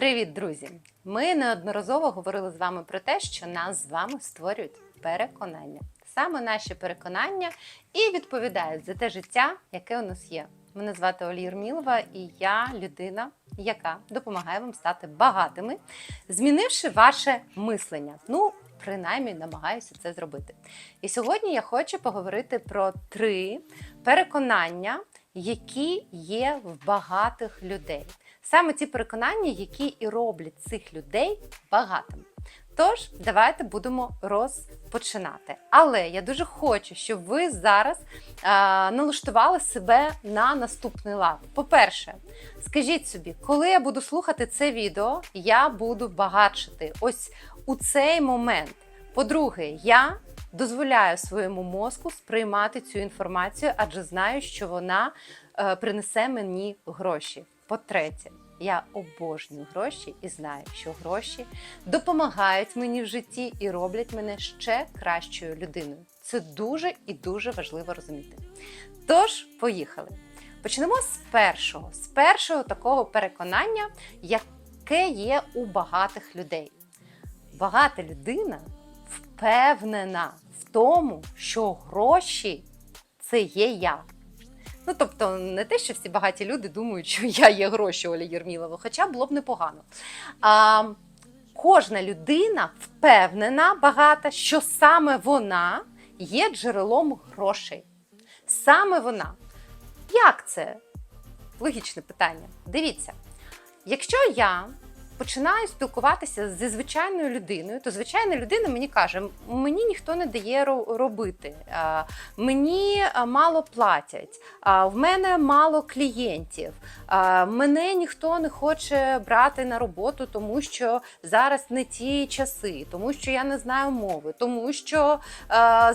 Привіт, друзі! Ми неодноразово говорили з вами про те, що нас з вами створюють переконання. Саме наші переконання і відповідають за те життя, яке у нас є. Мене звати Олі Єрмілова, і я людина, яка допомагає вам стати багатими, змінивши ваше мислення. Ну, принаймні, намагаюся це зробити. І сьогодні я хочу поговорити про три переконання, які є в багатих людей. Саме ті переконання, які і роблять цих людей багатими. Тож, давайте будемо розпочинати. Але я дуже хочу, щоб ви зараз а, налаштували себе на наступний лад. По-перше, скажіть собі, коли я буду слухати це відео, я буду багатшити ось у цей момент. По-друге, я дозволяю своєму мозку сприймати цю інформацію, адже знаю, що вона е, принесе мені гроші. По-третє, я обожнюю гроші і знаю, що гроші допомагають мені в житті і роблять мене ще кращою людиною. Це дуже і дуже важливо розуміти. Тож, поїхали. Почнемо з першого, з першого такого переконання, яке є у багатих людей. Багата людина впевнена в тому, що гроші це є я. Ну, тобто, не те, що всі багаті люди думають, що я є гроші Олі Єрмілова, хоча було б непогано. А, кожна людина впевнена багата, що саме вона є джерелом грошей. Саме вона. Як це? Логічне питання. Дивіться, якщо я починаю спілкуватися зі звичайною людиною, то звичайна людина мені каже: мені ніхто не дає робити, мені мало платять, в мене мало клієнтів, мене ніхто не хоче брати на роботу, тому що зараз не ті часи, тому що я не знаю мови, тому що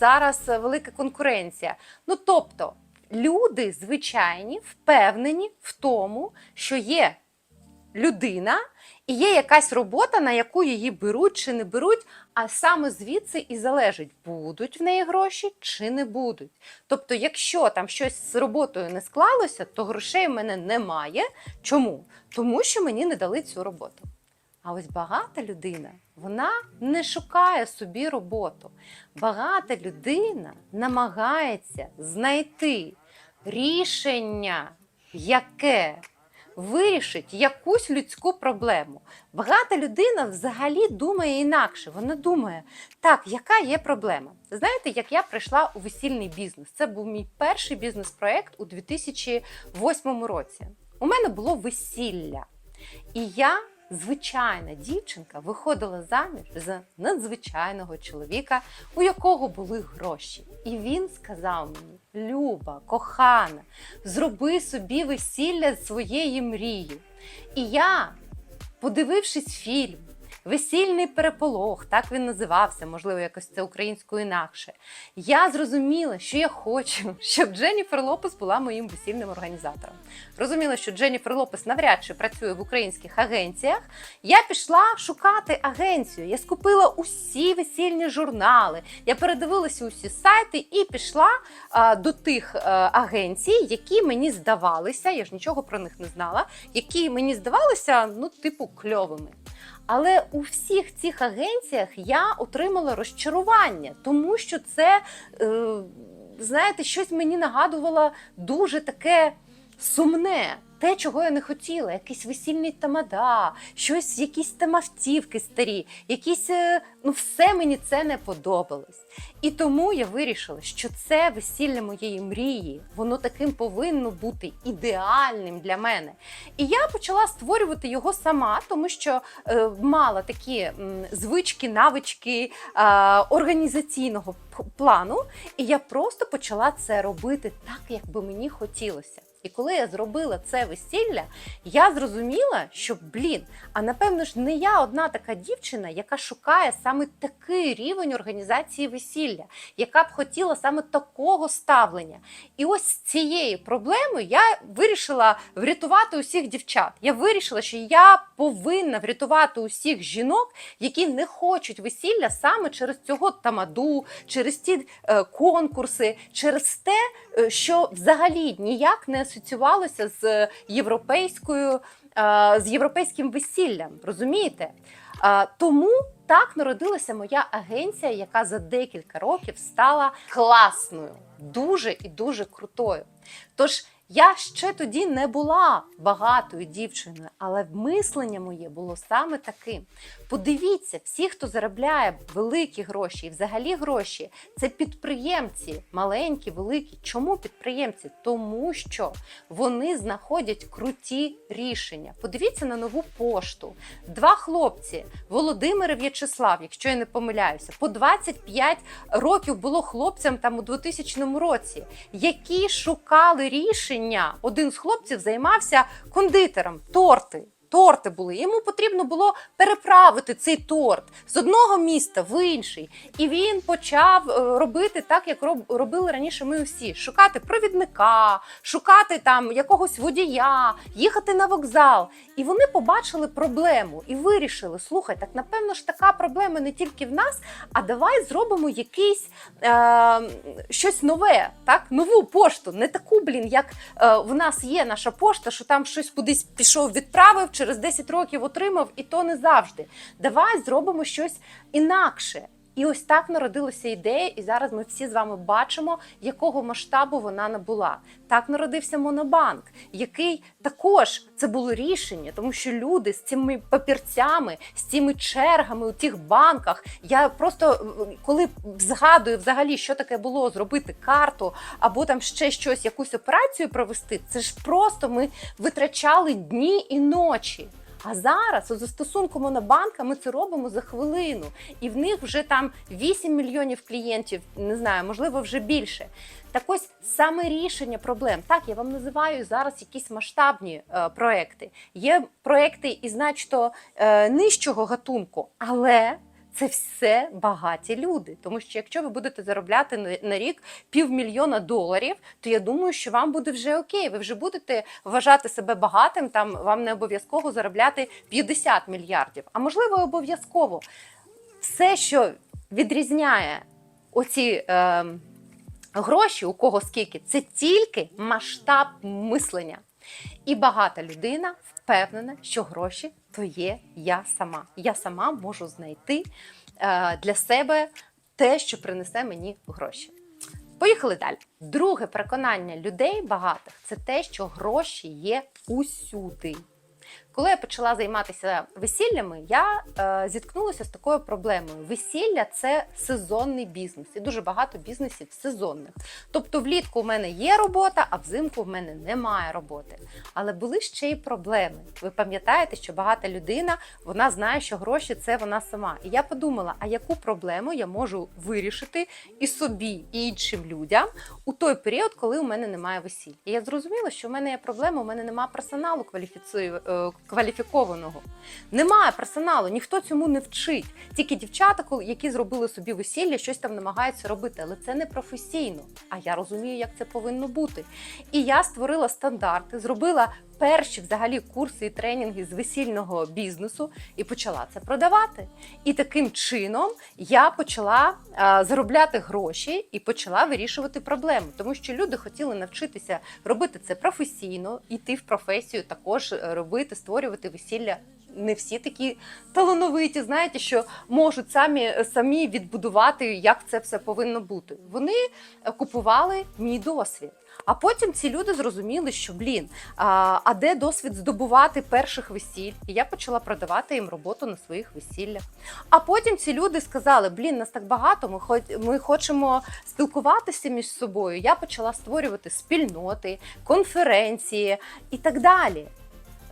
зараз велика конкуренція. Ну тобто. Люди звичайні впевнені в тому, що є людина і є якась робота, на яку її беруть чи не беруть, а саме звідси і залежить, будуть в неї гроші чи не будуть. Тобто, якщо там щось з роботою не склалося, то грошей в мене немає. Чому? Тому що мені не дали цю роботу. А ось багата людина, вона не шукає собі роботу. Багата людина намагається знайти рішення, яке вирішить якусь людську проблему. Багата людина взагалі думає інакше. Вона думає, так, яка є проблема? Знаєте, як я прийшла у весільний бізнес? Це був мій перший бізнес-проект у 2008 році. У мене було весілля. І я, звичайна дівчинка, виходила заміж за надзвичайного чоловіка, у якого були гроші. І він сказав мені: Люба, кохана, зроби собі весілля своєї мрії. І я, подивившись фільм, Весільний переполох, так він називався, можливо, якось це українською інакше. Я зрозуміла, що я хочу, щоб Дженніфер Лопес була моїм весільним організатором. Розуміла, що Дженніфер Лопес навряд чи працює в українських агенціях. Я пішла шукати агенцію. Я скупила усі весільні журнали, я передивилася усі сайти і пішла а, до тих а, агенцій, які мені здавалися, я ж нічого про них не знала, які мені здавалися, ну, типу, кльовими. Але у всіх цих агенціях я отримала розчарування, тому що це, е, знаєте, щось мені нагадувало дуже таке сумне. Те, чого я не хотіла, якийсь весільний тамада, щось, якісь там автівки старі, якісь, е, ну все мені це не подобалось. І тому я вирішила, що це весілля моєї мрії, воно таким повинно бути ідеальним для мене. І я почала створювати його сама, тому що е, мала такі м, звички, навички е, організаційного плану. І я просто почала це робити так, як би мені хотілося. І коли я зробила це весілля, я зрозуміла, що блін, а напевно ж не я одна така дівчина, яка шукає саме такий рівень організації весілля, яка б хотіла саме такого ставлення. І ось з цією проблемою я вирішила врятувати усіх дівчат. Я вирішила, що я повинна врятувати усіх жінок, які не хочуть весілля саме через цього тамаду, через ті е, конкурси, через те, е, що взагалі ніяк не асоціювалося з європейською з європейським весіллям. Розумієте? Е, тому так народилася моя агенція, яка за декілька років стала класною, дуже і дуже крутою. Тож я ще тоді не була багатою дівчиною, але мислення моє було саме таким. Подивіться, всі, хто заробляє великі гроші і взагалі гроші, це підприємці, маленькі, великі. Чому підприємці? Тому що вони знаходять круті рішення. Подивіться на нову пошту. Два хлопці, Володимир і В'ячеслав, якщо я не помиляюся, по 25 років було хлопцям там у 2000 році, які шукали рішення. Один з хлопців займався кондитером, торти. Торти були. Йому потрібно було переправити цей торт з одного міста в інший. І він почав е, робити так, як роб- робили раніше ми усі: шукати провідника, шукати там якогось водія, їхати на вокзал. І вони побачили проблему і вирішили: слухай, так напевно ж така проблема не тільки в нас, а давай зробимо якийсь е, щось нове, так нову пошту, не таку, блін, як е, в нас є наша пошта, що там щось кудись пішов, відправив, через 10 років отримав, і то не завжди. Давай зробимо щось інакше. І ось так народилася ідея, і зараз ми всі з вами бачимо, якого масштабу вона набула. Так народився Монобанк, який також це було рішення, тому що люди з цими папірцями, з цими чергами у тих банках. Я просто е, коли згадую взагалі, що таке було зробити карту або там ще щось, якусь операцію провести, це ж просто ми витрачали дні і ночі. А зараз у застосунку Монобанка ми це робимо за хвилину, і в них вже там 8 мільйонів клієнтів, не знаю, можливо, вже більше. Так ось саме рішення проблем. Так, я вам називаю зараз якісь масштабні е, проекти. Є проекти і значно е, нижчого гатунку, але це все багаті люди. Тому що якщо ви будете заробляти на, рік півмільйона доларів, то я думаю, що вам буде вже окей. Ви вже будете вважати себе багатим. Там вам не обов'язково заробляти 50 мільярдів, а можливо, обов'язково все, що відрізняє оці. Е, Гроші у кого скільки це тільки масштаб мислення. І багата людина впевнена, що гроші то є я сама. Я сама можу знайти е, для себе те, що принесе мені гроші. Поїхали далі. Друге переконання людей багатих це те, що гроші є усюди. Коли я почала займатися весіллями, я е, зіткнулася з такою проблемою. Весілля це сезонний бізнес, і дуже багато бізнесів сезонних. Тобто, влітку в мене є робота, а взимку в мене немає роботи. Але були ще й проблеми. Ви пам'ятаєте, що багата людина вона знає, що гроші це вона сама. І я подумала, а яку проблему я можу вирішити і собі, і іншим людям у той період, коли у мене немає весілля. І я зрозуміла, що в мене є проблема, у мене немає персоналу кваліфіцію- е, кваліфікованого. Немає персоналу, ніхто цьому не вчить. Тільки дівчата, які зробили собі весілля, щось там намагаються робити, але це не професійно. А я розумію, як це повинно бути. І я створила стандарти, зробила перші взагалі курси і тренінги з весільного бізнесу і почала це продавати. І таким чином я почала а, заробляти гроші і почала вирішувати проблему, тому що люди хотіли навчитися робити це професійно, йти в професію, також е, робити, створювати весілля. Не всі такі талановиті, знаєте, що можуть самі самі відбудувати, як це все повинно бути. Вони е, купували мій досвід. А потім ці люди зрозуміли, що блін, а, а де досвід здобувати перших весіль? І я почала продавати їм роботу на своїх весіллях. А потім ці люди сказали: блін, нас так багато, ми хоч ми хочемо спілкуватися між собою. Я почала створювати спільноти, конференції і так далі.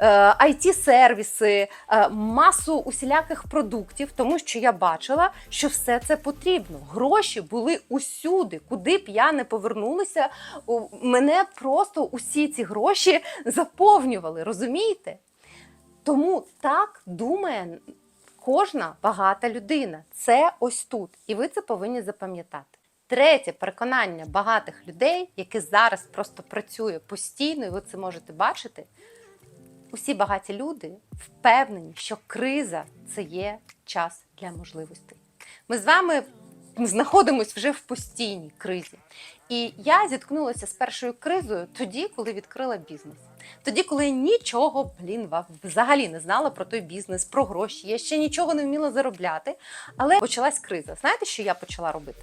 It сервіси е, масу усіляких продуктів, тому що я бачила, що все це потрібно. Гроші були усюди, куди б я не повернулася. Мене просто усі ці гроші заповнювали, розумієте? Тому так думає кожна багата людина. Це ось тут. І ви це повинні запам'ятати. Третє переконання багатих людей, яке зараз просто працює постійно, і ви це можете бачити. Усі багаті люди впевнені, що криза це є час для можливостей. Ми з вами знаходимося вже в постійній кризі. І я зіткнулася з першою кризою тоді, коли відкрила бізнес. Тоді, коли я нічого, блін, взагалі не знала про той бізнес, про гроші, я ще нічого не вміла заробляти. Але почалась криза. Знаєте, що я почала робити?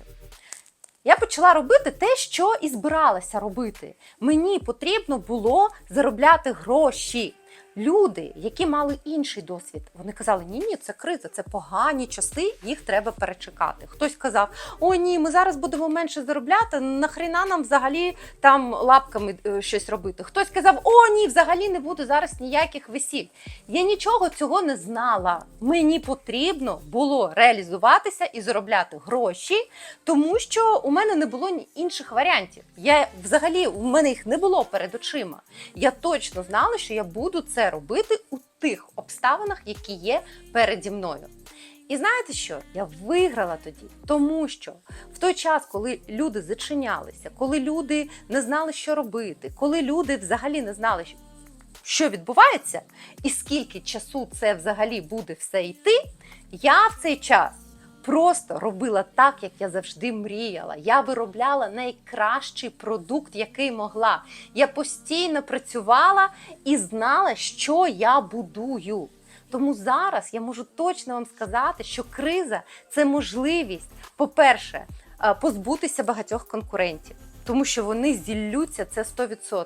Я почала робити те, що і збиралася робити. Мені потрібно було заробляти гроші. Люди, які мали інший досвід, вони казали: ні, ні, це криза, це погані часи, їх треба перечекати. Хтось казав: О, ні, ми зараз будемо менше заробляти. Нахріна нам взагалі там лапками е, щось робити. Хтось казав: О, ні, взагалі не буде зараз ніяких весіль. Я нічого цього не знала. Мені потрібно було реалізуватися і заробляти гроші, тому що у мене не було інших варіантів. Я взагалі у мене їх не було перед очима. Я точно знала, що я буду це робити у тих обставинах, які є переді мною. І знаєте що? Я виграла тоді, тому що в той час, коли люди зачинялися, коли люди не знали, що робити, коли люди взагалі не знали, що відбувається, і скільки часу це взагалі буде все йти, я в цей час просто робила так, як я завжди мріяла. Я виробляла найкращий продукт, який могла. Я постійно працювала і знала, що я будую. Тому зараз я можу точно вам сказати, що криза це можливість, по-перше, е, позбутися багатьох конкурентів. Тому що вони зіллються це 100%.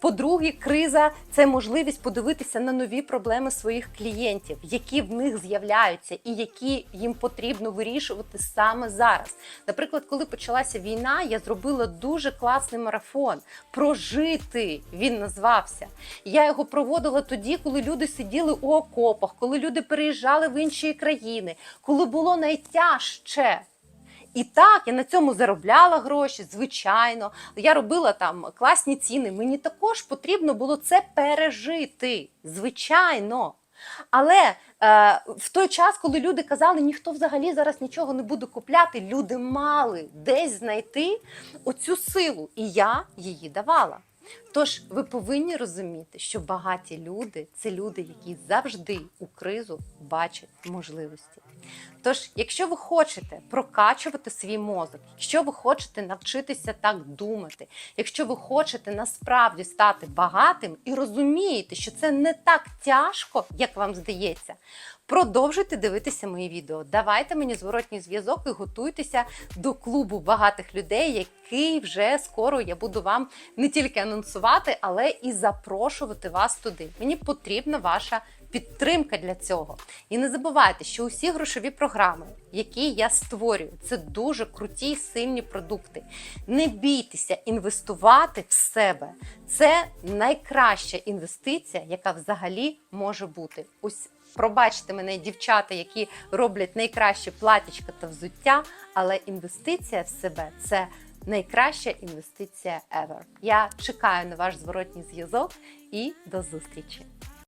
По-друге, криза це можливість подивитися на нові проблеми своїх клієнтів, які в них з'являються, і які їм потрібно вирішувати саме зараз. Наприклад, коли почалася війна, я зробила дуже класний марафон прожити. Він назвався. Я його проводила тоді, коли люди сиділи у окопах, коли люди переїжджали в інші країни, коли було найтяжче. І так, я на цьому заробляла гроші, звичайно. Я робила там класні ціни. Мені також потрібно було це пережити, звичайно. Але е, в той час, коли люди казали, ніхто взагалі зараз нічого не буде купляти, люди мали десь знайти оцю силу, і я її давала. Тож ви повинні розуміти, що багаті люди це люди, які завжди у кризу бачать можливості. Тож, якщо ви хочете прокачувати свій мозок, якщо ви хочете навчитися так думати, якщо ви хочете насправді стати багатим і розумієте, що це не так тяжко, як вам здається, продовжуйте дивитися мої відео. Давайте мені зворотній зв'язок і готуйтеся до клубу багатих людей, який вже скоро я буду вам не тільки анонсувати, але і запрошувати вас туди. Мені потрібна ваша підтримка для цього. І не забувайте, що усі грошові програми, які я створюю, це дуже круті і сильні продукти. Не бійтеся інвестувати в себе. Це найкраща інвестиція, яка взагалі може бути. Ось пробачте мене, дівчата, які роблять найкраще платічка та взуття, але інвестиція в себе це. Найкраща інвестиція ever. Я чекаю на ваш зворотній зв'язок і до зустрічі!